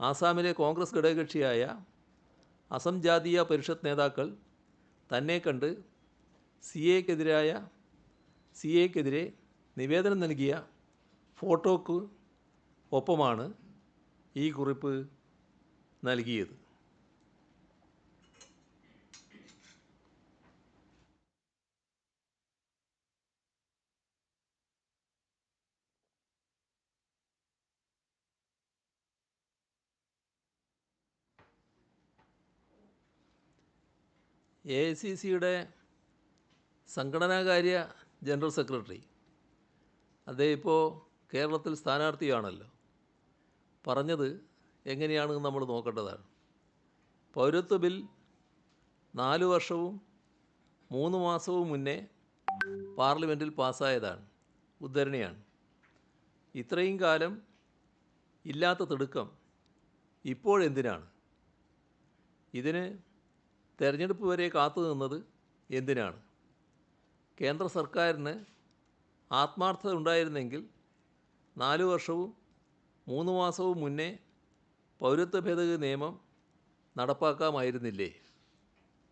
ആസാമിലെ കോൺഗ്രസ് ഘടകകക്ഷിയായ അസം ജാതീയ പരിഷത്ത് നേതാക്കൾ തന്നെ കണ്ട് സി എക്കെതിരായ സി എക്കെതിരെ നിവേദനം നൽകിയ ഫോട്ടോക്ക് ഒപ്പമാണ് ഈ കുറിപ്പ് നൽകിയത്. എ ഐ സി സിയുടെ സംഘടനാകാര്യ ജനറൽ സെക്രട്ടറി. അദ്ദേഹം ഇപ്പോൾ കേരളത്തിൽ സ്ഥാനാർത്ഥിയാണല്ലോ. പറഞ്ഞത് എങ്ങനെയാണെന്ന് നമ്മൾ നോക്കേണ്ടതാണ്. പൗരത്വ ബിൽ നാല് വർഷവും മൂന്ന് മാസവും മുന്നേ പാർലമെന്റിൽ പാസ്സായതാണ്. ഉദ്ധരണിയാണ്. ഇത്രയും കാലം ഇല്ലാത്ത തിടുക്കം ഇപ്പോഴെന്തിനാണ്? ഇതിന് തെരഞ്ഞെടുപ്പ് വരെ കാത്തു നിന്നത് എന്തിനാണ്? കേന്ദ്ര സർക്കാരിന് ആത്മാർത്ഥത ഉണ്ടായിരുന്നെങ്കിൽ നാലു വർഷവും മൂന്ന് മാസവും മുന്നേ പൗരത്വ ഭേദഗതി നിയമം നടപ്പാക്കാമായിരുന്നില്ലേ?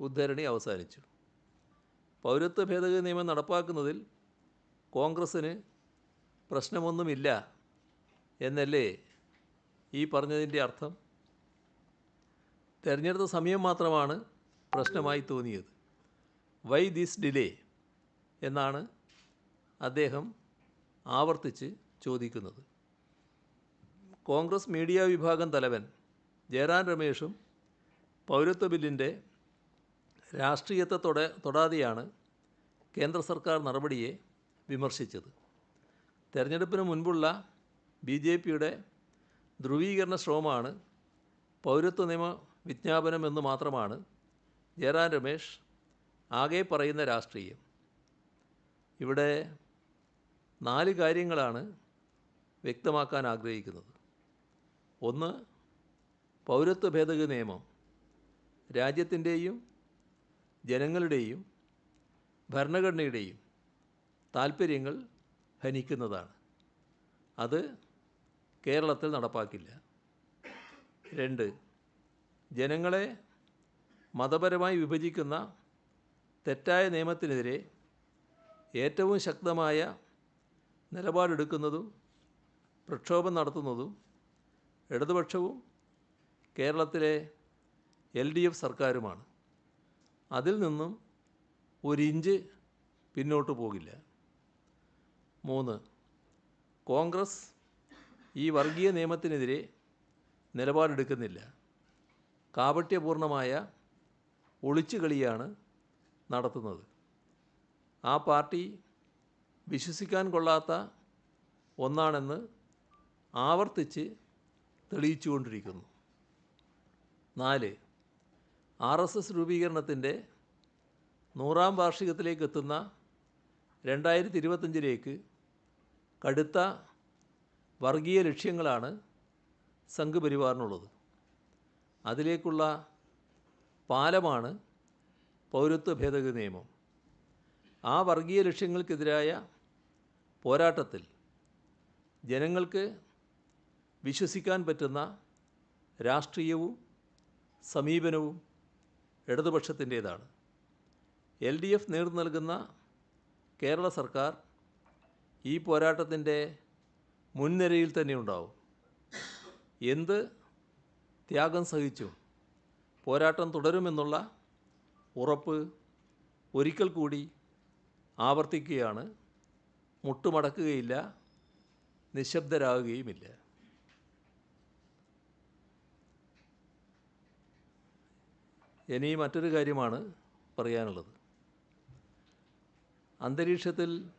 ഉദ്ധരണി അവസാനിച്ചു. പൗരത്വ ഭേദഗതി നിയമം നടപ്പാക്കുന്നതിൽ കോൺഗ്രസ്സിന് പ്രശ്നമൊന്നുമില്ല എന്നല്ലേ ഈ പറഞ്ഞതിന്റെ അർത്ഥം? തിരഞ്ഞെടുത്ത സമയം മാത്രമാണ് പ്രശ്നമായി തോന്നിയത്. വൈ ദിസ് ഡിലേ എന്നാണ് അദ്ദേഹം ആവർത്തിച്ച് ചോദിക്കുന്നത്. കോൺഗ്രസ് മീഡിയ വിഭാഗം തലവൻ ജയറാം രമേഷും പൗരത്വ ബില്ലിന്റെ രാഷ്ട്രീയത്തെ തൊട തൊടാതെയാണ് കേന്ദ്ര സർക്കാർ നടപടിയെ വിമർശിച്ചത്. തെരഞ്ഞെടുപ്പിന് മുൻപുള്ള ബി ജെ പിയുടെ ധ്രുവീകരണ ശ്രമമാണ് പൗരത്വ നിയമ വിജ്ഞാപനം എന്ന് മാത്രമാണ് ജയറാം രമേശ് ആകെ പറയുന്ന രാഷ്ട്രീയം. ഇവിടെ നാല് കാര്യങ്ങളാണ് വ്യക്തമാക്കാൻ ആഗ്രഹിക്കുന്നത്. ഒന്ന് പൗരത്വ ഭേദഗതി നിയമം രാജ്യത്തിന്റെയും ജനങ്ങളുടെയും ഭരണഘടനയുടെയും താൽപ്പര്യങ്ങൾ ഹനിക്കുന്നതാണ്. അത് കേരളത്തിൽ നടപ്പാക്കില്ല. രണ്ട് ജനങ്ങളെ മതപരമായി വിഭജിക്കുന്ന തെറ്റായ നിയമത്തിനെതിരെ ഏറ്റവും ശക്തമായ നിലപാടെടുക്കുന്നതും പ്രക്ഷോഭം നടത്തുന്നതും ഇടതുപക്ഷവും കേരളത്തിലെ എൽ ഡി എഫ് സർക്കാരുമാണ്. അതിൽ നിന്നും ഒരിഞ്ച് പിന്നോട്ട് പോകില്ല. മൂന്ന് കോൺഗ്രസ് ഈ വർഗീയ നിയമത്തിനെതിരെ നിലപാടെടുക്കുന്നില്ല. കാപട്യപൂർണമായ ഒളിച്ചുകളിയാണ് നടത്തുന്നത്. ആ പാർട്ടി വിശ്വസിക്കാൻ കൊള്ളാത്ത ഒന്നാണെന്ന് ആവർത്തിച്ച് തെളിയിച്ചുകൊണ്ടിരിക്കുന്നു. നാല് ആർ എസ് എസ് രൂപീകരണത്തിന്റെ നൂറാം വാർഷികത്തിലേക്ക് എത്തുന്ന രണ്ടായിരത്തി ഇരുപത്തഞ്ചിലേക്ക് കടുത്ത വർഗീയ ലക്ഷ്യങ്ങളാണ് സംഘപരിവാറിനുള്ളത്. അതിലേക്കുള്ള പാലമാണ് പൗരത്വ ഭേദഗതി നിയമം. ആ വർഗീയ ലക്ഷ്യങ്ങൾക്കെതിരായ പോരാട്ടത്തിൽ ജനങ്ങൾക്ക് വിശ്വസിക്കാൻ പറ്റുന്ന രാഷ്ട്രീയവും സമീപനവും ഇടതുപക്ഷത്തിന്റേതാണ്. എൽ ഡി എഫ് നേതൃത്വം നൽകുന്ന കേരള സർക്കാർ ഈ പോരാട്ടത്തിന്റെ മുൻനിരയിൽ തന്നെ ഉണ്ടാവും. എന്ത് ത്യാഗം സഹിച്ചും പോരാട്ടം തുടരുമെന്നുള്ള ഉറപ്പ് ഒരിക്കൽ കൂടി ആവർത്തിക്കുകയാണ്. മുട്ടുമടക്കുകയില്ല നിശബ്ദരാകുകയുമില്ല. ഇനി മറ്റൊരു കാര്യമാണ് പറയാനുള്ളത്. അന്തരീക്ഷത്തിൽ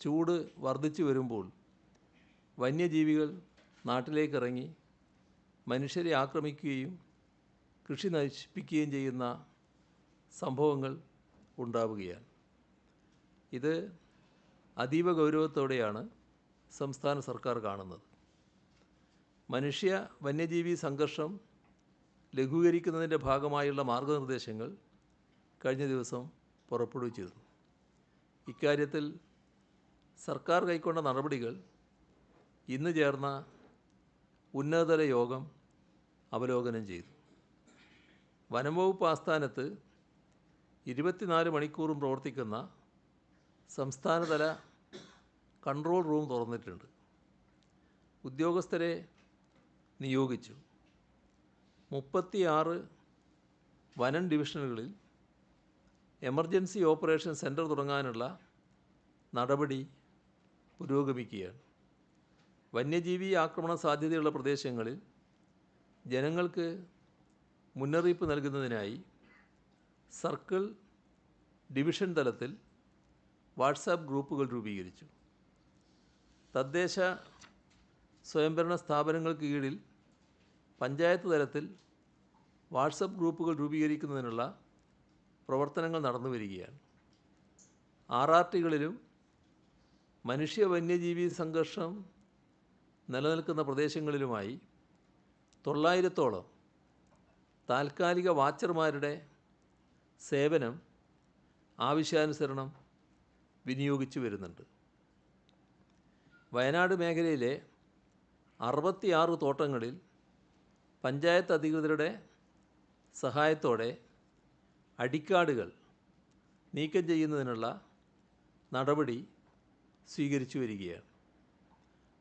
ചൂട് വർദ്ധിച്ചു വരുമ്പോൾ വന്യജീവികൾ നാട്ടിലേക്കിറങ്ങി മനുഷ്യരെ ആക്രമിക്കുകയും കൃഷി നശിപ്പിക്കുകയും ചെയ്യുന്ന സംഭവങ്ങൾ ഉണ്ടാവുകയാണ്. ഇത് അതീവ ഗൗരവത്തോടെയാണ് സംസ്ഥാന സർക്കാർ കാണുന്നത്. മനുഷ്യ വന്യജീവി സംഘർഷം ലഘൂകരിക്കുന്നതിന്റെ ഭാഗമായുള്ള മാർഗനിർദ്ദേശങ്ങൾ കഴിഞ്ഞ ദിവസം പുറപ്പെടുവിച്ചിരുന്നു ഇക്കാര്യത്തിൽ സർക്കാർ കൈക്കൊണ്ട നടപടികൾ ഇന്ന് ചേർന്ന ഉന്നതതല യോഗം അവലോകനം ചെയ്തു. വനം വകുപ്പ് ആസ്ഥാനത്ത് ഇരുപത്തിനാല് മണിക്കൂറും പ്രവർത്തിക്കുന്ന സംസ്ഥാനതല കൺട്രോൾ റൂം തുറന്നിട്ടുണ്ട്. ഉദ്യോഗസ്ഥരെ നിയോഗിച്ചു. മുപ്പത്തിയാറ് വനം ഡിവിഷനുകളിൽ എമർജൻസി ഓപ്പറേഷൻ സെന്റർ തുടങ്ങാനുള്ള നടപടി പുരോഗമിക്കുകയാണ്. വന്യജീവി ആക്രമണ സാധ്യതയുള്ള പ്രദേശങ്ങളിൽ ജനങ്ങൾക്ക് മുന്നറിയിപ്പ് നൽകുന്നതിനായി സർക്കിൾ ഡിവിഷൻ തലത്തിൽ വാട്സാപ്പ് ഗ്രൂപ്പുകൾ രൂപീകരിച്ചു. തദ്ദേശ സ്വയംഭരണ സ്ഥാപനങ്ങൾക്ക് കീഴിൽ പഞ്ചായത്ത് തലത്തിൽ വാട്സപ്പ് ഗ്രൂപ്പുകൾ രൂപീകരിക്കുന്നതിനുള്ള പ്രവർത്തനങ്ങൾ നടന്നു വരികയാണ്. ആർ ആർ ടികളിലും മനുഷ്യ വന്യജീവി സംഘർഷം നിലനിൽക്കുന്ന പ്രദേശങ്ങളിലുമായി തൊള്ളായിരത്തോളം താൽക്കാലിക വാച്ചർമാരുടെ സേവനം ആവശ്യാനുസരണം വിനിയോഗിച്ചു വരുന്നുണ്ട്. വയനാട് മേഖലയിലെ അറുപത്തിയാറ് തോട്ടങ്ങളിൽ പഞ്ചായത്ത് അധികൃതരുടെ സഹായത്തോടെ അടിക്കാടുകൾ നീക്കം ചെയ്യുന്നതിനുള്ള നടപടി സ്വീകരിച്ചു വരികയാണ്.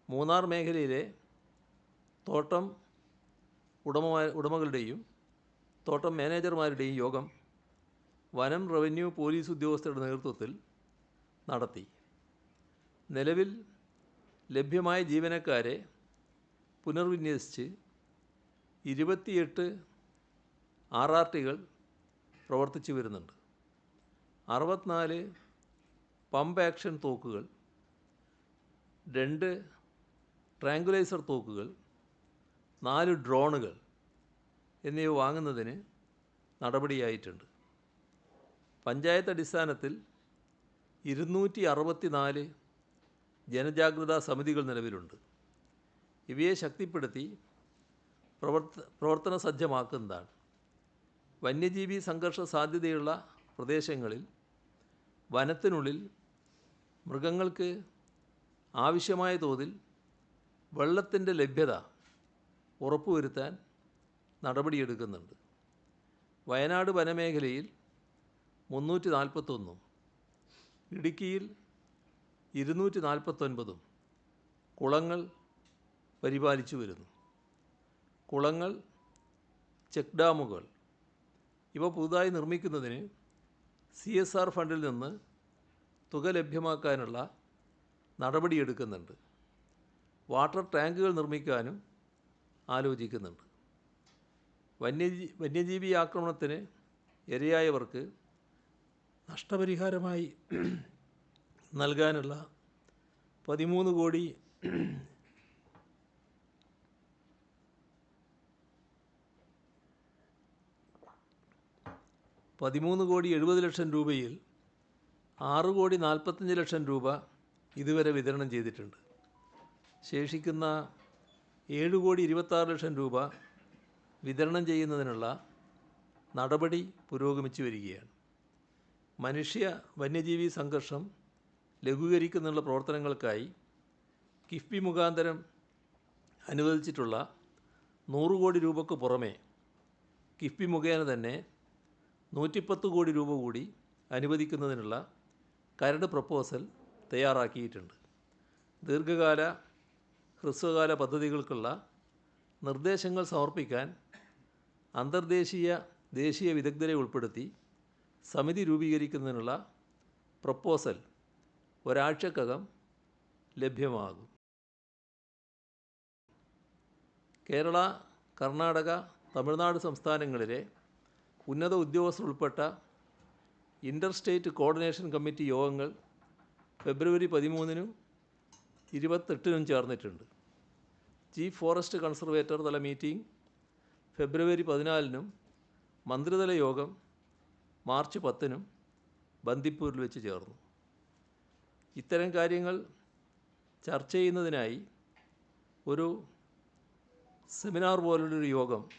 മൂന്നാർ മേഖലയിലെ തോട്ടം ഉടമ ഉടമകളുടെയും തോട്ടം മാനേജർമാരുടെയും യോഗം വനം റവന്യൂ പോലീസ് ഉദ്യോഗസ്ഥരുടെ നേതൃത്വത്തിൽ നടത്തി. നിലവിൽ ലഭ്യമായ ജീവനക്കാരെ പുനർവിന്യസിച്ച് ഇരുപത്തിയെട്ട് ആർ ആർ ടികൾ പ്രവർത്തിച്ചു വരുന്നുണ്ട്. അറുപത്തിനാല് പമ്പ് ആക്ഷൻ തോക്കുകൾ രണ്ട് ട്രാങ്കുലൈസർ തോക്കുകൾ നാല് ഡ്രോണുകൾ എന്നിവ വാങ്ങുന്നതിന് നടപടിയായിട്ടുണ്ട്. പഞ്ചായത്ത് അടിസ്ഥാനത്തിൽ ഇരുന്നൂറ്റി അറുപത്തിനാല് ജനജാഗ്രതാ സമിതികൾ നിലവിലുണ്ട്. ഇവയെ ശക്തിപ്പെടുത്തി പ്രവർത്ത പ്രവർത്തന സജ്ജമാക്കുന്നതാണ്. വന്യജീവി സംഘർഷ സാധ്യതയുള്ള പ്രദേശങ്ങളിൽ വനത്തിനുള്ളിൽ മൃഗങ്ങൾക്ക് ആവശ്യമായ തോതിൽ വെള്ളത്തിന്റെ ലഭ്യത ഉറപ്പുവരുത്താൻ നടപടിയെടുക്കുന്നുണ്ട്. വയനാട് വനമേഖലയിൽ മുന്നൂറ്റി നാൽപ്പത്തൊന്നും ഇടുക്കിയിൽ ഇരുന്നൂറ്റി നാൽപ്പത്തൊൻപതും കുളങ്ങൾ പരിപാലിച്ചു വരുന്നു. കുളങ്ങൾ ചെക്ക് ഡാമുകൾ ഇവ പുതുതായി നിർമ്മിക്കുന്നതിന് സി എസ് ആർ ഫണ്ടിൽ നിന്ന് തുക ലഭ്യമാക്കാനുള്ള നടപടിയെടുക്കുന്നുണ്ട്. വാട്ടർ ടാങ്കുകൾ നിർമ്മിക്കാനും ആലോചിക്കുന്നുണ്ട്. വന്യജീ വന്യജീവി ആക്രമണത്തിന് ഇരയായവർക്ക് നഷ്ടപരിഹാരമായി നൽകാനുള്ള പതിമൂന്ന് കോടി പതിമൂന്ന് കോടി എഴുപത് ലക്ഷം രൂപയിൽ ആറ് കോടി നാൽപ്പത്തഞ്ച് ലക്ഷം രൂപ ഇതുവരെ വിതരണം ചെയ്തിട്ടുണ്ട്. ശേഷിക്കുന്ന ഏഴ് കോടി ഇരുപത്താറ് ലക്ഷം രൂപ വിതരണം ചെയ്യുന്നതിനുള്ള നടപടി പുരോഗമിച്ചു വരികയാണ്. മനുഷ്യ വന്യജീവി സംഘർഷം ലഘൂകരിക്കുന്നതിനുള്ള പ്രവർത്തനങ്ങൾക്കായി കിഫ്ബി മുഖാന്തരം അനുവദിച്ചിട്ടുള്ള നൂറ് കോടി രൂപയ്ക്ക് പുറമേ കിഫ്ബി മുഖേന തന്നെ നൂറ്റിപ്പത്ത് കോടി രൂപ കൂടി അനുവദിക്കുന്നതിനുള്ള കരട് പ്രപ്പോസൽ തയ്യാറാക്കിയിട്ടുണ്ട്. ദീർഘകാല ഹ്രസ്വകാല പദ്ധതികൾക്കുള്ള നിർദ്ദേശങ്ങൾ സമർപ്പിക്കാൻ അന്തർദേശീയ ദേശീയ വിദഗ്ധരെ ഉൾപ്പെടുത്തി സമിതി രൂപീകരിക്കുന്നതിനുള്ള പ്രപ്പോസൽ ഒരാഴ്ചക്കകം ലഭ്യമാകും. കേരള കർണാടക തമിഴ്നാട് സംസ്ഥാനങ്ങളിലെ ഉന്നത ഉദ്യോഗസ്ഥർ ഉൾപ്പെട്ട ഇന്റർ സ്റ്റേറ്റ് കോർഡിനേഷൻ കമ്മിറ്റി യോഗങ്ങൾ ഫെബ്രുവരി പതിമൂന്നിനും ഇരുപത്തെട്ടിനും ചേർന്നിട്ടുണ്ട്. ചീഫ് ഫോറസ്റ്റ് കൺസർവേറ്റർ തല മീറ്റിംഗ് ഫെബ്രുവരി പതിനാലിനും മന്ത്രിതല യോഗം മാർച്ച് പത്തിനും ബന്ദിപ്പൂരിൽ വെച്ച് ചേർന്നു. ഇത്തരം കാര്യങ്ങൾ ചർച്ച ചെയ്യുന്നതിനായി ഒരു സെമിനാർ പോലുള്ളൊരു യോഗം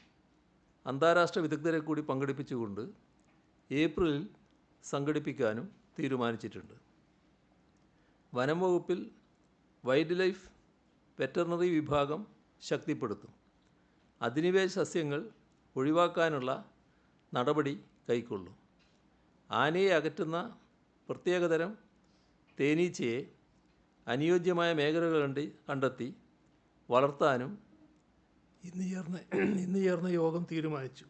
അന്താരാഷ്ട്ര വിദഗ്ധരെ കൂടി പങ്കെടുപ്പിച്ചുകൊണ്ട് ഏപ്രിലിൽ സംഘടിപ്പിക്കാനും തീരുമാനിച്ചിട്ടുണ്ട്. വനം വകുപ്പിൽ വൈൽഡ് ലൈഫ് വെറ്ററിനറി വിഭാഗം ശക്തിപ്പെടുത്തും. അധിനിവേശ സസ്യങ്ങൾ ഒഴിവാക്കാനുള്ള നടപടി കൈക്കൊള്ളും. ആനയെ അകറ്റുന്ന പ്രത്യേകതരം തേനീച്ചയെ അനുയോജ്യമായ മേഖലകൾ കണ്ടി കണ്ടെത്തി വളർത്താനും ഇന്ന് ചേർന്ന ഇന്ന് ചേർന്ന യോഗം തീരുമാനിച്ചു.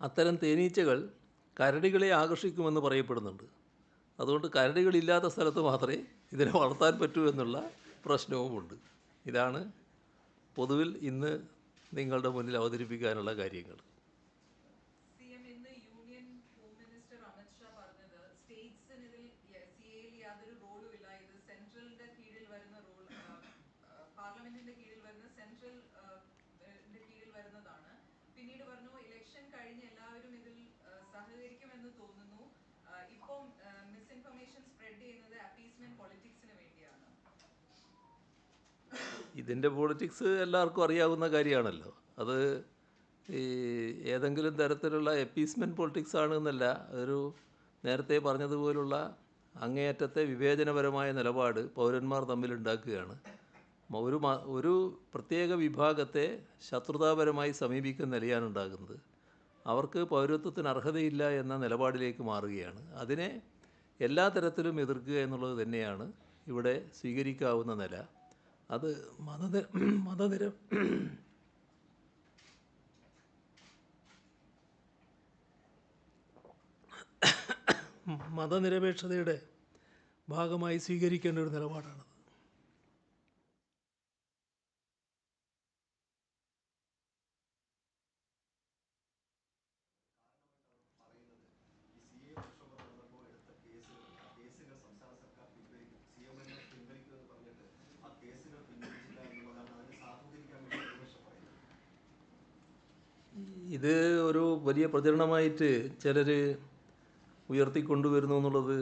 അത്തരം തേനീച്ചകൾ കരടികളെ ആകർഷിക്കുമെന്ന് പറയപ്പെടുന്നുണ്ട്. അതുകൊണ്ട് കരടികളില്ലാത്ത സ്ഥലത്ത് മാത്രമേ ഇതിനെ വളർത്താൻ പറ്റൂ എന്നുള്ള പ്രശ്നവുമുണ്ട്. ഇതാണ് പൊതുവിൽ ഇന്ന് നിങ്ങളുടെ മുന്നിൽ അവതരിപ്പിക്കാനുള്ള കാര്യങ്ങൾ സി എം ഇന്ന് union home minister Amit Shah പറഞ്ഞത് സ്റ്റേറ്റ്സിന് ഇതിൽ സി എയിൽ യാതൊരു റോളും ഇല്ല ഇത് സെൻട്രലിന്റെ കീഴിൽ വരുന്ന റോൾ പാർലമെന്റിന്റെ കീഴിൽ വരുന്ന സെൻട്രൽ കീഴിൽ വരുന്നതാണ് പിന്നീട് പറഞ്ഞു ഇലക്ഷൻ കഴിഞ്ഞ് എല്ലാവരും ഇതിൽ ആ, സഹകരിക്കുമെന്ന് തോന്നുന്നു ആ, ഇപ്പം മിസ്ഇൻഫർമേഷൻ സ്പ്രെഡ് ചെയ്യുന്നത് അപ്പീസ്മെന്റ് പൊളിറ്റിക്സിന് വേണ്ടിയാണ് ഇതിന്റെ പോളിറ്റിക്സ് എല്ലാവർക്കും അറിയാവുന്ന കാര്യമാണല്ലോ. അത് ഈ ഏതെങ്കിലും തരത്തിലുള്ള എപ്പീസ്മെന്റ് പോളിറ്റിക്സ് ആണെന്നല്ല ഒരു നേരത്തെ പറഞ്ഞതുപോലുള്ള അങ്ങേയറ്റത്തെ വിവേചനപരമായ നിലപാട് പൗരന്മാർ തമ്മിൽ ഉണ്ടാക്കുകയാണ് ഒരു ഒരു പ്രത്യേക വിഭാഗത്തെ ശത്രുതാപരമായി സമീപിക്കുന്ന നിലയാണ് ഉണ്ടാകുന്നത്. അവർക്ക് പൗരത്വത്തിന് അർഹതയില്ല എന്ന നിലപാടിലേക്ക് മാറുകയാണ്. അതിനെ എല്ലാ തരത്തിലും എതിർക്കുക എന്നുള്ളത് തന്നെയാണ് ഇവിടെ സ്വീകരിക്കാവുന്ന നില. അത് മതനിര മതനിര മതനിരപേക്ഷതയുടെ ഭാഗമായി സ്വീകരിക്കേണ്ട ഒരു നിലപാടാണ് ഇത് ഒരു വലിയ പ്രചരണമായിട്ട് ചിലർ ഉയർത്തിക്കൊണ്ടുവരുന്നു എന്നുള്ളത്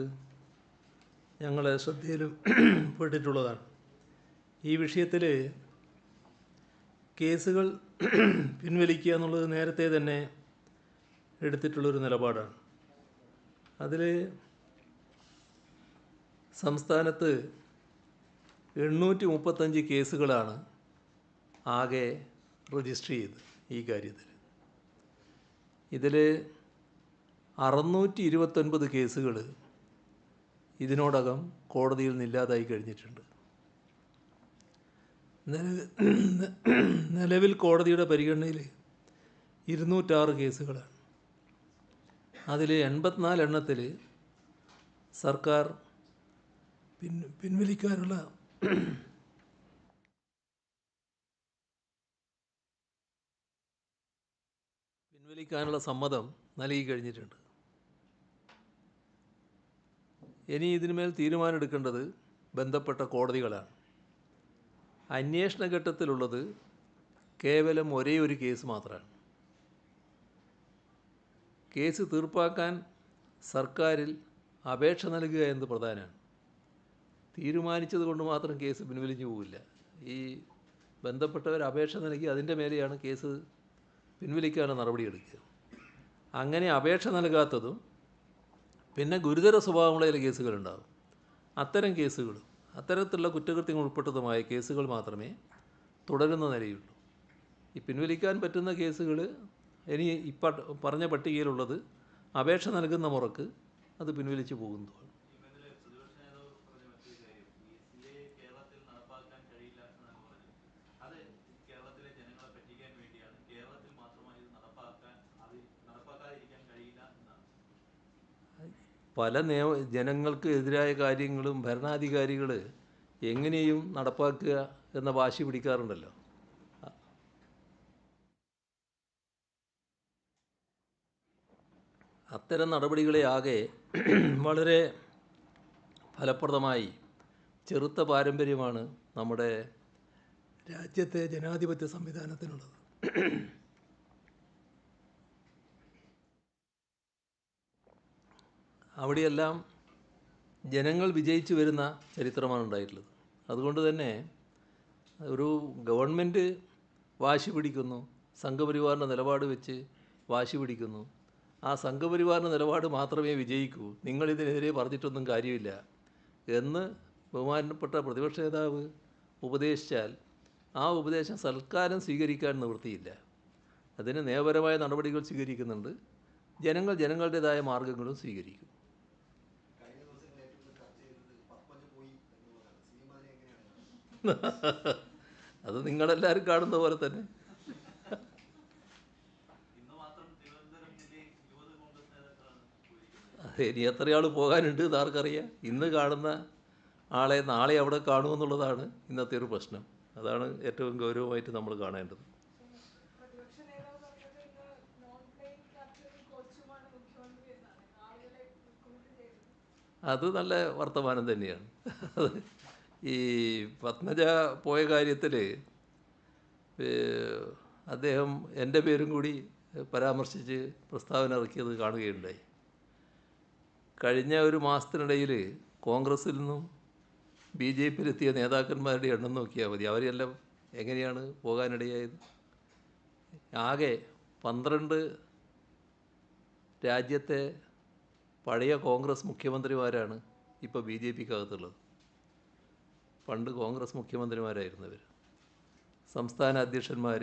ഞങ്ങളെ ശ്രദ്ധയിലും പെട്ടിട്ടുള്ളതാണ്. ഈ വിഷയത്തിൽ കേസുകൾ പിൻവലിക്കുക എന്നുള്ളത് നേരത്തെ തന്നെ എടുത്തിട്ടുള്ളൊരു നിലപാടാണ്. അതിൽ സംസ്ഥാനത്ത് എണ്ണൂറ്റി മുപ്പത്തഞ്ച് കേസുകളാണ് ആകെ രജിസ്റ്റർ ചെയ്ത് ഈ കാര്യത്തിൽ ഇതിൽ അറുന്നൂറ്റി ഇരുപത്തൊൻപത് കേസുകൾ ഇതിനോടകം കോടതിയിൽ നിന്നില്ലാതായി കഴിഞ്ഞിട്ടുണ്ട്. നിലവിൽ കോടതിയുടെ പരിഗണനയിൽ ഇരുന്നൂറ്റാറ് കേസുകളാണ്. അതിൽ എൺപത്തിനാല് എണ്ണത്തിൽ സർക്കാർ പിൻ പിൻവലിക്കാനുള്ള പിൻവലിക്കാനുള്ള സമ്മതം നൽകി കഴിഞ്ഞിട്ടുണ്ട് ഇനി ഇതിന്മേൽ തീരുമാനമെടുക്കേണ്ടത് ബന്ധപ്പെട്ട കോടതികളാണ്. അന്വേഷണ ഘട്ടത്തിലുള്ളത് കേവലം ഒരേ ഒരു കേസ് മാത്രമാണ്. കേസ് തീർപ്പാക്കാൻ സർക്കാരിൽ അപേക്ഷ നൽകുക എന്നത് പ്രധാനമാണ്. തീരുമാനിച്ചത് കൊണ്ട് മാത്രം കേസ് പിൻവലിഞ്ഞു പോവില്ല. ഈ ബന്ധപ്പെട്ടവർ അപേക്ഷ നൽകി അതിന്റെ മേലെയാണ് കേസ് പിൻവലിക്കാനുള്ള നടപടിയെടുക്കുക അങ്ങനെ അപേക്ഷ നൽകാത്തതും പിന്നെ ഗുരുതര സ്വഭാവമുള്ള ചില കേസുകളുണ്ടാകും അത്തരം കേസുകൾ അത്തരത്തിലുള്ള കുറ്റകൃത്യങ്ങൾ ഉൾപ്പെട്ടതുമായ കേസുകൾ മാത്രമേ തുടരുന്ന നിലയുള്ളൂ. ഈ പിൻവലിക്കാൻ പറ്റുന്ന കേസുകൾ ഇനി ഇപ്പം പറഞ്ഞ പട്ടികയിലുള്ളത് അപേക്ഷ നൽകുന്ന മുറക്ക് അത് പിൻവലിച്ചു പോകുന്നതാണ് ഇന്നലെ പ്രതിപക്ഷ നേതാവ് പറഞ്ഞ മറ്റൊരു കാര്യം ഈ സി എ കേരളത്തിൽ നടപ്പാക്കാൻ കഴിയില്ല എന്നാണ് പറഞ്ഞത് അത് കേരളത്തിലെ ജനങ്ങളെ പറ്റിക്കാൻ വേണ്ടിയാണ് കേരളത്തിൽ മാത്രമായി ഇത് നടപ്പാക്കാൻ അത് നടപ്പാക്കാതിരിക്കാൻ കഴിയില്ല എന്നാണ് പല നിയമ ജനങ്ങൾക്ക് എതിരായ കാര്യങ്ങളും ഭരണാധികാരികൾ എങ്ങനെയും നടപ്പാക്കുക എന്ന വാശി പിടിക്കാറുണ്ടല്ലോ. അത്തരം നടപടികളെ ആകെ വളരെ ഫലപ്രദമായി ചെറുത്ത പാരമ്പര്യമാണ് നമ്മുടെ രാജ്യത്തെ ജനാധിപത്യ സംവിധാനത്തിനുള്ളത്. അവിടെയെല്ലാം ജനങ്ങൾ വിജയിച്ചു വരുന്ന ചരിത്രമാണ് ഉണ്ടായിട്ടുള്ളത്. അതുകൊണ്ട് തന്നെ ഒരു ഗവൺമെന്റ് വാശി പിടിക്കുന്നു സംഘപരിവാറിന്റെ നിലപാട് വെച്ച് വാശി പിടിക്കുന്നു. ആ സംഘപരിവാറിന്റെ നിലപാട് മാത്രമേ വിജയിക്കൂ. നിങ്ങളിതിനെതിരെ പറഞ്ഞിട്ടൊന്നും കാര്യമില്ല എന്ന് ബഹുമാനപ്പെട്ട പ്രതിപക്ഷ നേതാവ് ഉപദേശിച്ചാൽ ആ ഉപദേശം സൽക്കാരം സ്വീകരിക്കാൻ നിവൃത്തിയില്ല. അതിന് നിയമപരമായ നടപടികൾ സ്വീകരിക്കുന്നുണ്ട്. ജനങ്ങൾ ജനങ്ങളുടേതായ മാർഗങ്ങളും സ്വീകരിക്കും കഴിഞ്ഞ ദിവസങ്ങളിൽ ഏറ്റവും കൂടുതൽ ചർച്ച ചെയ്തത് പപ്പന് പോയി എന്നുള്ളതാണ് സി എം അതിനെ എങ്ങനെയാണ് അത് നിങ്ങളെല്ലാവരും കാണുന്ന പോലെ തന്നെ. ഇനി എത്ര ആൾ പോകാനുണ്ട് എന്ന് ആർക്കറിയാം. ഇന്ന് കാണുന്ന ആളെ നാളെ അവിടെ കാണുമെന്നുള്ളതാണ് ഇന്നത്തെ ഒരു പ്രശ്നം. അതാണ് ഏറ്റവും ഗൗരവമായിട്ട് നമ്മൾ കാണേണ്ടത്. അത് നല്ല വർത്തമാനം തന്നെയാണ്. അത് ഈ പത്മജ പോയ കാര്യത്തിൽ അദ്ദേഹം എന്റെ പേരും കൂടി പരാമർശിച്ച് പ്രസ്താവന ഇറക്കിയത് കാണുകയുണ്ടായി. കഴിഞ്ഞ ഒരു മാസത്തിനിടയിൽ കോൺഗ്രസ്സിൽ നിന്നും ബി ജെ പിയിലെത്തിയ നേതാക്കന്മാരുടെ എണ്ണം നോക്കിയാൽ മതി. അവരെല്ലാം എങ്ങനെയാണ് പോകാനിടയായത്? ആകെ പന്ത്രണ്ട് രാജ്യത്തെ പഴയ കോൺഗ്രസ് മുഖ്യമന്ത്രിമാരാണ് ഇപ്പോൾ ബി ജെ പിക്കകത്തുള്ളത്. പണ്ട് കോൺഗ്രസ് മുഖ്യമന്ത്രിമാരായിരുന്നവർ സംസ്ഥാന അധ്യക്ഷന്മാർ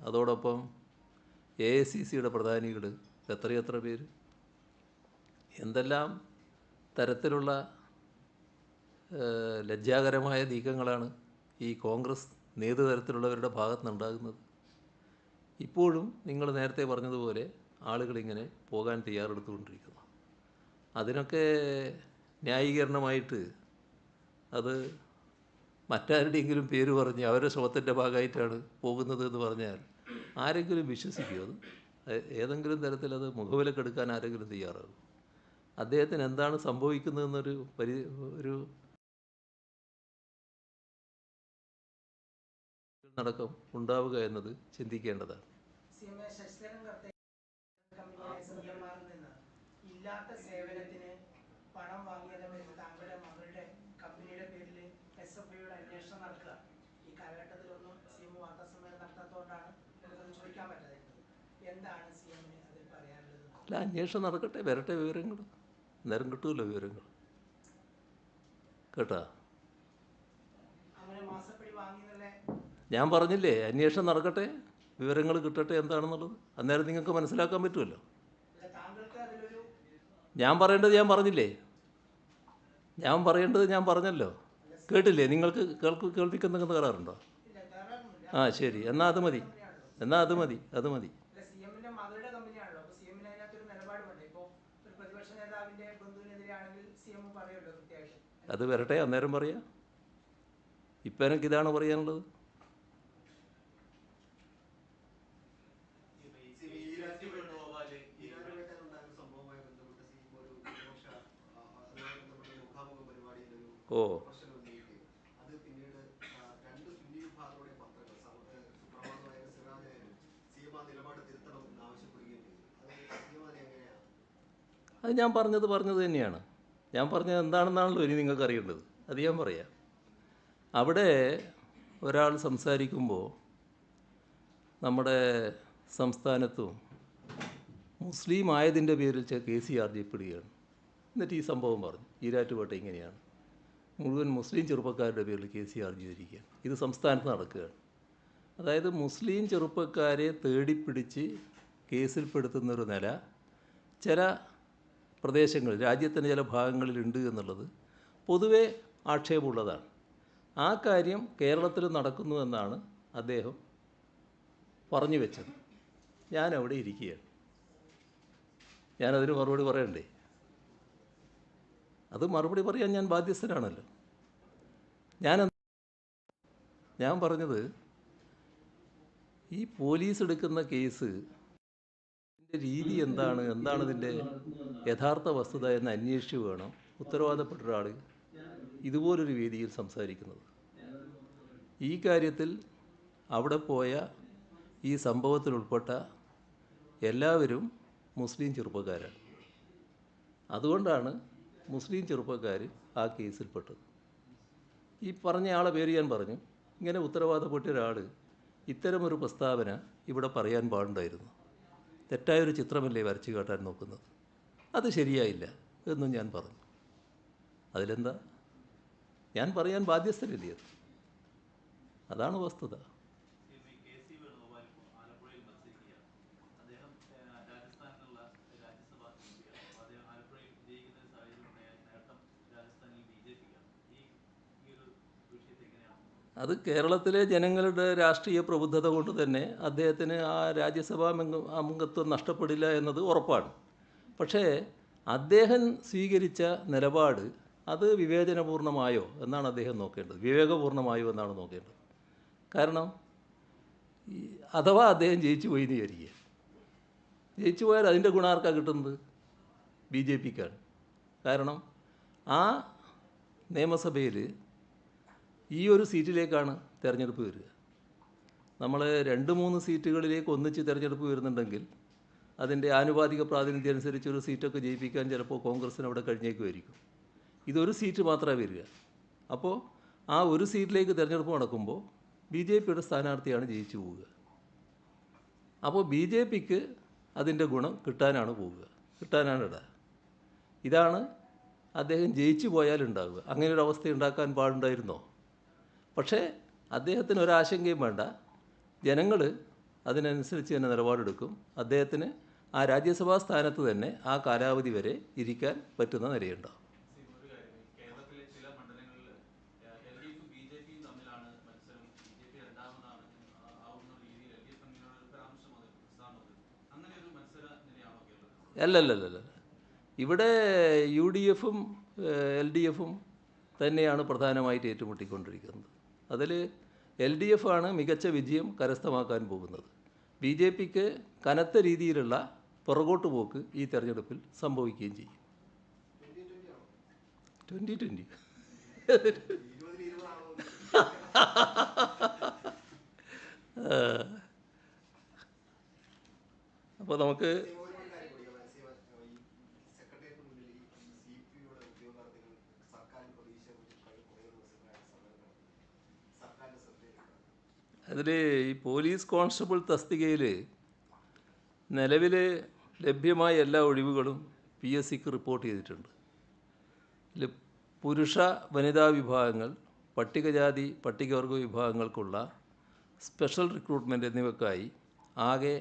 അതോടൊപ്പം എ ഐ സി സിയുടെ പ്രധാനികൾ എത്രയെത്ര പേര്? എന്തെല്ലാം തരത്തിലുള്ള ലജ്ജാകരമായ നീക്കങ്ങളാണ് ഈ കോൺഗ്രസ് നേതൃതരത്തിലുള്ളവരുടെ ഭാഗത്തുനിന്നുണ്ടാകുന്നത്? ഇപ്പോഴും നിങ്ങൾ നേരത്തെ പറഞ്ഞതുപോലെ ആളുകളിങ്ങനെ പോകാൻ തയ്യാറെടുത്തുകൊണ്ടിരിക്കുന്നു. അതിനൊക്കെ ന്യായീകരണമായിട്ട് അത് മറ്റാരുടെയെങ്കിലും പേര് പറഞ്ഞ് അവരുടെ ശ്രമത്തിന്റെ ഭാഗമായിട്ടാണ് പോകുന്നത് എന്ന് പറഞ്ഞാൽ ആരെങ്കിലും വിശ്വസിക്കുമോ അത് ഏതെങ്കിലും തരത്തിൽ അത് മുഖവിലക്കെടുക്കാൻ ആരെങ്കിലും തയ്യാറാകും. അദ്ദേഹത്തിന് എന്താണ് സംഭവിക്കുന്നതെന്നൊരു പരി ഒരു നടക്കം ഉണ്ടാവുക എന്നത് ചിന്തിക്കേണ്ടതാണ്. C M A Sasidharan Kartha കമ്പനിയുടെ സി എം ആറിൽ നിന്ന് ഇല്ലാത്ത സേവനത്തിന് പണം വാങ്ങിയതിന്റെ പേരിൽ താങ്കളുടെ മകളുടെ കമ്പനിയുടെ പേരിൽ എസ് എഫ് ഐയുടെ അന്വേഷണം നടക്കുക ഈ കാലഘട്ടത്തിലൊന്നും സി എം വാർത്താസമ്മേളനം നടത്താത്തതുകൊണ്ടാണ് നമുക്കത് ചോദിക്കാൻ പറ്റാതിരുന്നത് എന്താണ് സി എമ്മിന് അതിൽ പറയാനുള്ളത് അല്ല അന്വേഷണം നടക്കട്ടെ വരട്ടെ വിവരങ്ങൾ. നേരം കിട്ടുമല്ലോ വിവരങ്ങൾ. കേട്ടാ? ഞാൻ പറഞ്ഞില്ലേ അന്വേഷണം നടക്കട്ടെ വിവരങ്ങൾ കിട്ടട്ടെ എന്താണെന്നുള്ളത്. അന്നേരം നിങ്ങൾക്ക് മനസ്സിലാക്കാൻ പറ്റുമല്ലോ. ഞാൻ പറയേണ്ടത് ഞാൻ പറഞ്ഞില്ലേ? ഞാൻ പറയേണ്ടത് ഞാൻ പറഞ്ഞല്ലോ. കേട്ടില്ലേ? നിങ്ങൾക്ക് കേൾക്ക് ഇല്ല തകരാറൊന്നുമില്ല ആ ശരി. എന്നാൽ അത് മതി. എന്നാൽ അത് മതി. അത് മതി അല്ല സി എമ്മിന്റെ മകളുടെ കമ്പനിയാണല്ലോ അപ്പൊ സി എമ്മിന് അതിനകത്തൊരു നിലപാട് വേണ്ടേ ഇപ്പോ ഒരു പ്രതിപക്ഷ നേതാവിന്റെ ബന്ധുവിനെതിരെയാണെങ്കിൽ സി എം പറയുമല്ലോ കൃത്യമായിട്ട് അത് വരട്ടെ അന്നേരം പറയാം. ഇപ്പം എനിക്ക് ഇതാണ് പറയാനുള്ളത്. ഓ. അത് ഞാൻ പറഞ്ഞത് പറഞ്ഞത് തന്നെയാണ്. ഞാൻ പറഞ്ഞത് എന്താണെന്നാണല്ലോ ഇനി നിങ്ങൾക്ക് അറിയേണ്ടത് അത് ഞാൻ പറയാം. അവിടെ ഒരാൾ സംസാരിക്കുമ്പോൾ നമ്മുടെ സംസ്ഥാനത്തും മുസ്ലിം ആയതിന്റെ പേരിൽ ചെ- കേസ് ആർജിക്കപ്പെടുകയാണ് എന്നിട്ട് ഈ സംഭവം പറഞ്ഞു. ഈരാറ്റുപേട്ട ഇങ്ങനെയാണ്. മുഴുവൻ മുസ്ലിം ചെറുപ്പക്കാരുടെ പേരിൽ കെ സി ആർ ജി ചെയ്തിരിക്കുകയാണ് ഇത് സംസ്ഥാനത്ത് നടക്കുകയാണ്. അതായത് മുസ്ലിം ചെറുപ്പക്കാരെ തേടിപ്പിടിച്ച് കേസിൽപ്പെടുത്തുന്നൊരു നില. ചില പ്രദേശങ്ങളിൽ രാജ്യത്തിന്റെ ചില ഭാഗങ്ങളിലുണ്ട് എന്നുള്ളത് പൊതുവെ ആക്ഷേപമുള്ളതാണ്. ആ കാര്യം കേരളത്തിൽ നടക്കുന്നു എന്നാണ് അദ്ദേഹം പറഞ്ഞു വെച്ചത്. ഞാൻ അവിടെ ഇരിക്കുകയാണ്. ഞാനതിന് മറുപടി പറയണ്ടേ? അത് മറുപടി പറയാൻ ഞാൻ ബാധ്യസ്ഥനാണല്ലോ. ഞാൻ ഞാൻ പറഞ്ഞത് ഈ പോലീസ് എടുക്കുന്ന കേസ് രീതി എന്താണ്? എന്താണ് ഇതിന്റെ യഥാർത്ഥ വസ്തുത എന്ന് അന്വേഷിച്ചു വേണം. ഉത്തരവാദപ്പെട്ട ഒരാൾ ഇതുപോലൊരു വേദിയിൽ സംസാരിക്കുന്നത്. ഈ കാര്യത്തിൽ അവിടെ പോയ ഈ സംഭവത്തിൽ ഉൾപ്പെട്ട എല്ലാവരും മുസ്ലിം ചെറുപ്പക്കാരാണ്. അതുകൊണ്ടാണ് മുസ്ലിം ചെറുപ്പക്കാർ ആ കേസിൽപ്പെട്ടത് ഈ പറഞ്ഞ ആളെ പേര് ഞാൻ പറഞ്ഞു. ഇങ്ങനെ ഉത്തരവാദപ്പെട്ട ഒരാൾ ഇത്തരമൊരു പ്രസ്താവന ഇവിടെ പറയാൻ പാടുണ്ടായിരുന്നു. തെറ്റായൊരു ചിത്രമല്ലേ വരച്ചു കാട്ടാൻ നോക്കുന്നത്? അത് ശരിയായില്ല എന്നും ഞാൻ പറഞ്ഞു. അതിലെന്താ? ഞാൻ പറയാൻ ബാധ്യസ്ഥരില്ലേ അത്? അതാണ് വസ്തുത ശ്രീ കെ സി വേണുഗോപാൽ ഇപ്പോൾ ആലപ്പുഴയിൽ മത്സരിക്കുകയാണ് അദ്ദേഹം ഏഹ്, രാജസ്ഥാനിലുള്ള രാജ്യസഭാ എംപിയാണ് അപ്പോൾ അദ്ദേഹം ആലപ്പുഴയിൽ വിജയിക്കുന്ന ഒരു സാഹചര്യം ഉണ്ടായാൽ നേട്ടം രാജസ്ഥാനിൽ ബി ജെ പിക്കാണ് ഈ ഈ ഒരു വിഷയത്തെ എങ്ങനെയാണ് അത് കേരളത്തിലെ ജനങ്ങളുടെ രാഷ്ട്രീയ പ്രബുദ്ധത കൊണ്ട് തന്നെ അദ്ദേഹത്തിന് ആ രാജ്യസഭാ അംഗ- അംഗത്വം നഷ്ടപ്പെടില്ല എന്നത് ഉറപ്പാണ്. പക്ഷേ അദ്ദേഹം സ്വീകരിച്ച നിലപാട് അത് വിവേചനപൂർണമായോ എന്നാണ് അദ്ദേഹം നോക്കേണ്ടത്. വിവേകപൂർണമായോ എന്നാണ് നോക്കേണ്ടത്. കാരണം അഥവാ അദ്ദേഹം ജയിച്ചു പോയി എന്ന് വിചാരിക്കുക. ജയിച്ചു പോയാൽ അതിന്റെ ഗുണാർക്കാണ് കിട്ടുന്നത്? ബി ജെ പിക്കാണ്. കാരണം ആ നിയമസഭയിൽ ഈ ഒരു സീറ്റിലേക്കാണ് തിരഞ്ഞെടുപ്പ് വരിക. നമ്മൾ രണ്ട് മൂന്ന് സീറ്റുകളിലേക്ക് ഒന്നിച്ച് തിരഞ്ഞെടുപ്പ് വരുന്നുണ്ടെങ്കിൽ അതിന്റെ ആനുപാതിക പ്രാതിനിധ്യം അനുസരിച്ച് ഒരു സീറ്റൊക്കെ ജയിപ്പിക്കാൻ ചിലപ്പോൾ കോൺഗ്രസ്സിന് അവിടെ കഴിഞ്ഞേക്കുമായിരിക്കും. ഇതൊരു സീറ്റ് മാത്രമേ വരിക. അപ്പോൾ ആ ഒരു സീറ്റിലേക്ക് തിരഞ്ഞെടുപ്പ് നടക്കുമ്പോൾ ബി ജെ പിയുടെ സ്ഥാനാർത്ഥിയാണ് ജയിച്ചു പോവുക. അപ്പോൾ ബി ജെ പിക്ക് അതിന്റെ ഗുണം കിട്ടാനാണ് പോവുക. കിട്ടാനാണ് ഇട. ഇതാണ് അദ്ദേഹം ജയിച്ചു പോയാൽ പോയാലുണ്ടാവുക. അങ്ങനെ ഒരു അവസ്ഥ ഉണ്ടാക്കാൻ പാടുണ്ടായിരുന്നോ? പക്ഷേ അദ്ദേഹത്തിന് ഒരാശങ്കയും വേണ്ട. ജനങ്ങൾ അതിനനുസരിച്ച് തന്നെ നിലപാടെടുക്കും. അദ്ദേഹത്തിന് ആ രാജ്യസഭാ സ്ഥാനത്ത് തന്നെ ആ കാലാവധി വരെ ഇരിക്കാൻ പറ്റുന്ന നിലയുണ്ടാവും അല്ലല്ലല്ലല്ല. ഇവിടെ യു ഡി എഫും എൽ ഡി എഫും തന്നെയാണ് പ്രധാനമായിട്ട് ഏറ്റുമുട്ടിക്കൊണ്ടിരിക്കുന്നത്. അതിൽ എൽ ഡി എഫ് ആണ് മികച്ച വിജയം കരസ്ഥമാക്കാൻ പോകുന്നത്. ബി ജെ പിക്ക് കനത്ത രീതിയിലുള്ള പുറകോട്ട് പോക്ക് ഈ തെരഞ്ഞെടുപ്പിൽ സംഭവിക്കുകയും ചെയ്യും. ട്വന്റി ട്വന്റി അപ്പോൾ നമുക്ക് സീമ ഒരു കാര്യം കൂടി പറയാം. സീമ, ഈ സെക്രട്ടേറിയറ്റിന് മുന്നിൽ ഈ സി പി യുടെ ഉദ്യോഗാർത്ഥികൾ സർക്കാരിന് പ്രതീക്ഷ വെച്ച് കഴിഞ്ഞ കുറേ ദിവസങ്ങളായിട്ട് സമരം നടത്തുന്നു സർക്കാരിന്റെ ശ്രദ്ധയിലുണ്ട് അതിൽ ഈ പോലീസ് കോൺസ്റ്റബിൾ തസ്തികയിൽ നിലവിൽ ലഭ്യമായ എല്ലാ ഒഴിവുകളും പി എസ് സിക്ക് റിപ്പോർട്ട് ചെയ്തിട്ടുണ്ട്. ഇതിൽ പുരുഷ വനിതാ വിഭാഗങ്ങൾ പട്ടികജാതി പട്ടികവർഗ വിഭാഗങ്ങൾക്കുള്ള സ്പെഷ്യൽ റിക്രൂട്ട്മെന്റ് എന്നിവയ്ക്കായി ആകെ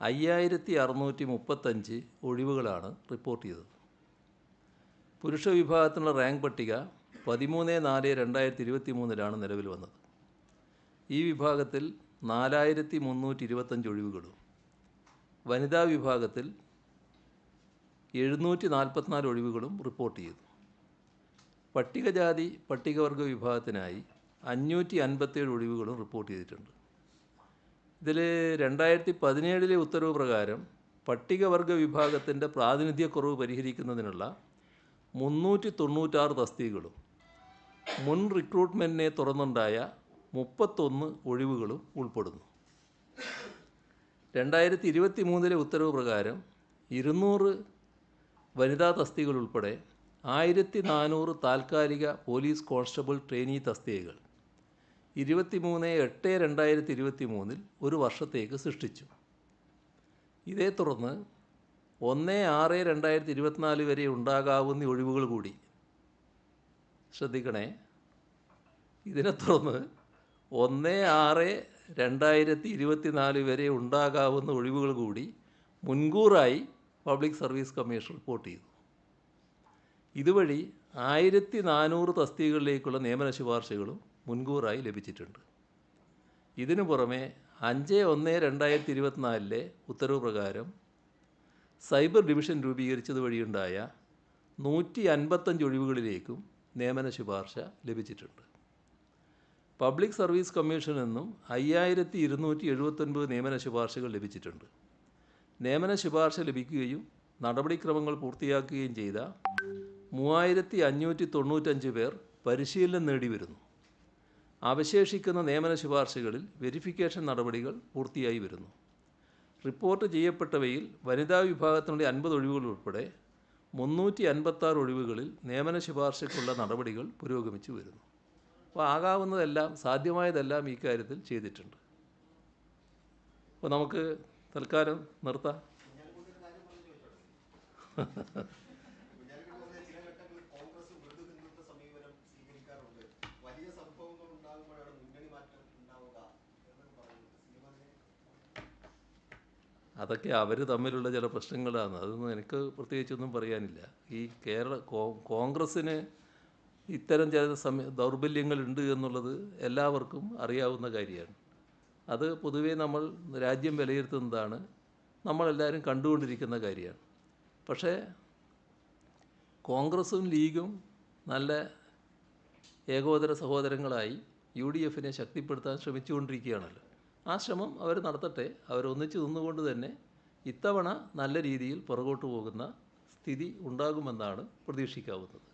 അയ്യായിരത്തി അറുന്നൂറ്റി മുപ്പത്തഞ്ച് ഒഴിവുകളാണ് റിപ്പോർട്ട് ചെയ്തത്. പുരുഷ വിഭാഗത്തിനുള്ള റാങ്ക് പട്ടിക പതിമൂന്ന് നാല് രണ്ടായിരത്തി ഇരുപത്തി മൂന്നിലാണ് നിലവിൽ വന്നത്. ഈ വിഭാഗത്തിൽ നാലായിരത്തി മുന്നൂറ്റി ഇരുപത്തഞ്ച് ഒഴിവുകളും. വനിതാ വിഭാഗത്തിൽ എഴുന്നൂറ്റി നാൽപ്പത്തിനാല് ഒഴിവുകളും റിപ്പോർട്ട് ചെയ്തു. പട്ടികജാതി പട്ടികവർഗ വിഭാഗത്തിനായി അഞ്ഞൂറ്റി അൻപത്തേഴ് ഒഴിവുകളും റിപ്പോർട്ട് ചെയ്തിട്ടുണ്ട്. ഇതിൽ രണ്ടായിരത്തി പതിനേഴിലെ ഉത്തരവ് പ്രകാരം പട്ടികവർഗ വിഭാഗത്തിന്റെ പ്രാതിനിധ്യക്കുറവ് പരിഹരിക്കുന്നതിനുള്ള മുന്നൂറ്റി തൊണ്ണൂറ്റാറ് തസ്തികകളും മുൻ റിക്രൂട്ട്മെന്റിനെ തുറന്നുണ്ടായ മുപ്പത്തൊന്ന് ഒഴിവുകളും ഉൾപ്പെടുന്നു. രണ്ടായിരത്തി ഇരുപത്തി മൂന്നിലെ ഉത്തരവ് പ്രകാരം ഇരുന്നൂറ് വനിതാ തസ്തികൾ ഉൾപ്പെടെ ആയിരത്തി നാനൂറ് താൽക്കാലിക പോലീസ് കോൺസ്റ്റബിൾ ട്രെയിനി തസ്തികകൾ ഇരുപത്തി മൂന്ന് എട്ട് രണ്ടായിരത്തി ഇരുപത്തി മൂന്നിൽ ഒരു വർഷത്തേക്ക് സൃഷ്ടിച്ചു. ഇതേ തുടർന്ന് ഒന്ന് ആറ് രണ്ടായിരത്തി ഇരുപത്തിനാല് വരെ ഉണ്ടാകാവുന്ന ഒഴിവുകൾ കൂടി. ശ്രദ്ധിക്കണേ. ഇതിനെ തുടർന്ന് ഒന്ന് ആറ് രണ്ടായിരത്തി ഇരുപത്തി നാല് വരെ ഉണ്ടാകാവുന്ന ഒഴിവുകൾ കൂടി മുൻകൂറായി പബ്ലിക് സർവീസ് കമ്മീഷൻ റിപ്പോർട്ട് ചെയ്തു. ഇതുവഴി ആയിരത്തി നാനൂറ് തസ്തികകളിലേക്കുള്ള നിയമന ശുപാർശകളും മുൻകൂറായി ലഭിച്ചിട്ടുണ്ട്. ഇതിനു പുറമെ അഞ്ച് ഒന്ന് രണ്ടായിരത്തി ഇരുപത്തിനാലിലെ ഉത്തരവ് പ്രകാരം സൈബർ ഡിവിഷൻ രൂപീകരിച്ചത് വഴിയുണ്ടായ നൂറ്റി അൻപത്തഞ്ച് ഒഴിവുകളിലേക്കും നിയമന ശുപാർശ ലഭിച്ചിട്ടുണ്ട്. പബ്ലിക് സർവീസ് കമ്മീഷനിൽ നിന്നും അയ്യായിരത്തി ഇരുന്നൂറ്റി എഴുപത്തൊൻപത് നിയമന ശുപാർശകൾ ലഭിച്ചിട്ടുണ്ട്. നിയമന ശുപാർശ ലഭിക്കുകയും നടപടിക്രമങ്ങൾ പൂർത്തിയാക്കുകയും ചെയ്ത മൂവായിരത്തി അഞ്ഞൂറ്റി തൊണ്ണൂറ്റഞ്ച് പേർ പരിശീലനം നേടി വരുന്നു അവശേഷിക്കുന്ന നിയമന ശുപാർശകളിൽ വെരിഫിക്കേഷൻ നടപടികൾ പൂർത്തിയായി വരുന്നു. റിപ്പോർട്ട് ചെയ്യപ്പെട്ടവയിൽ വനിതാ വിഭാഗത്തിനുള്ള അൻപത് ഒഴിവുകൾ ഉൾപ്പെടെ മുന്നൂറ്റി അൻപത്താറ് ഒഴിവുകളിൽ നിയമന ശുപാർശയ്ക്കുള്ള നടപടികൾ പുരോഗമിച്ചു വരുന്നു. അപ്പോൾ ആകാവുന്നതെല്ലാം സാധ്യമായതെല്ലാം ഈ കാര്യത്തിൽ ചെയ്തിട്ടുണ്ട്. അപ്പോൾ നമുക്ക് തൽക്കാലം നിർത്താം. അതൊക്കെ അവർ തമ്മിലുള്ള ചില പ്രശ്നങ്ങളാണ് അതൊന്നും എനിക്ക് പ്രത്യേകിച്ചൊന്നും പറയാനില്ല. ഈ കേരള കോൺഗ്രസ്സിന് ഇത്തരം ചില സമയ ദൗർബല്യങ്ങളുണ്ട് എന്നുള്ളത് എല്ലാവർക്കും അറിയാവുന്ന കാര്യമാണ്. അത് പൊതുവേ നമ്മൾ രാജ്യം വിലയിരുത്തുന്നതാണ്. നമ്മളെല്ലാവരും കണ്ടുകൊണ്ടിരിക്കുന്ന കാര്യമാണ്. പക്ഷേ കോൺഗ്രസും ലീഗും നല്ല ഏകോദര സഹോദരങ്ങളായി യു ഡി എഫിനെ ശക്തിപ്പെടുത്താൻ ശ്രമിച്ചുകൊണ്ടിരിക്കുകയാണല്ലോ. ആ ശ്രമം അവർ നടത്തട്ടെ. അവരൊന്നിച്ച് നിന്നുകൊണ്ട് തന്നെ ഇത്തവണ നല്ല രീതിയിൽ പുറകോട്ട് പോകുന്ന സ്ഥിതി ഉണ്ടാകുമെന്നാണ് പ്രതീക്ഷിക്കാവുന്നത്.